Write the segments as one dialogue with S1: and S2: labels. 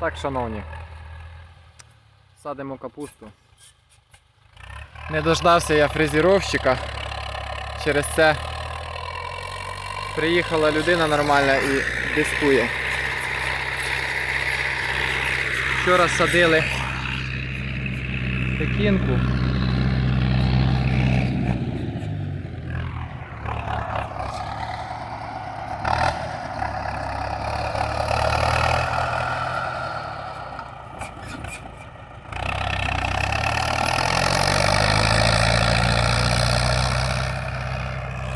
S1: Так, шановні, садимо капусту. Не дождався я фрезеровщика. Через це приїхала людина нормальна і дискує. Вчора садили пекінку.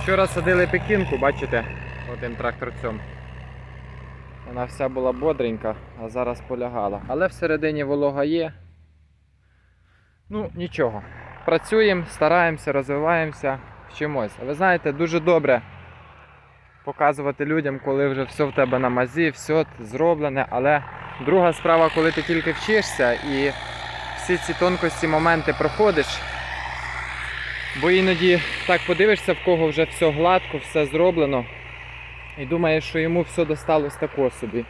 S1: Вчора садили пекінку, бачите, одним тракторцем. Вона вся була бодренька, а зараз полягала. Але всередині волога є. Ну, нічого. Працюємо, стараємося, розвиваємося, вчимось. Ви знаєте, дуже добре показувати людям, коли вже все в тебе на мазі, все зроблене. Але друга справа, коли ти тільки вчишся і всі ці тонкості моменти проходиш. Бо іноді так подивишся, в кого вже все гладко, все зроблено. І думаєш, що йому все досталось тако собі.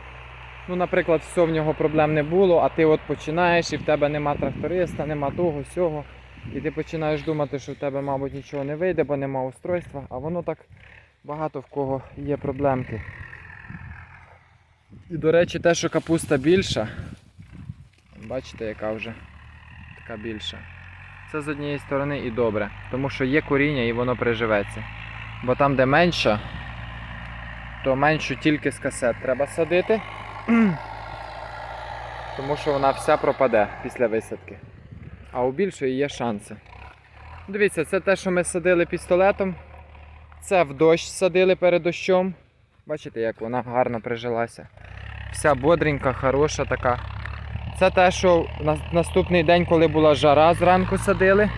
S1: Ну, наприклад, все в нього проблем не було, а ти от починаєш і в тебе нема тракториста, нема того, сього. І ти починаєш думати, що в тебе, мабуть, нічого не вийде, бо нема устройства, а воно так багато в кого є проблемки. І, до речі, те, що капуста більша, бачите, яка вже така більша. Це з однієї сторони і добре, тому що є коріння і воно приживеться. Бо там, де менша, то меншу тільки з касет треба садити, тому що вона вся пропаде після висадки. А у більшої є шанси. Дивіться, це те, що ми садили пістолетом. Це в дощ садили перед дощом. Бачите, як вона гарно прижилася. Вся бодренька, хороша така. Це те, що на наступний день, коли була жара, зранку садили.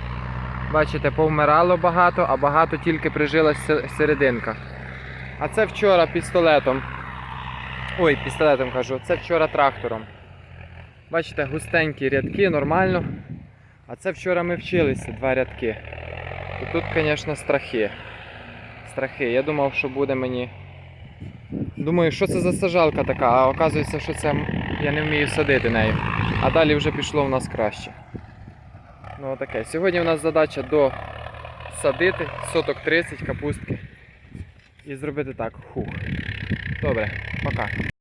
S1: Бачите, повмирало багато, а багато тільки прижилась серединка. А це вчора пістолетом. Ой, пістолетом кажу, це вчора трактором. Бачите, густенькі рядки, нормально. А це вчора ми вчилися два рядки. І тут, звісно, страхи. Страхи. Я думав, що буде мені. Думаю, що це за сажалка така, а оказується, що це я не вмію садити нею. А далі вже пішло в нас краще. Ну таке. Сьогодні в нас задача досадити соток 30 капустки. І зробити так. Хух. Добре, пока.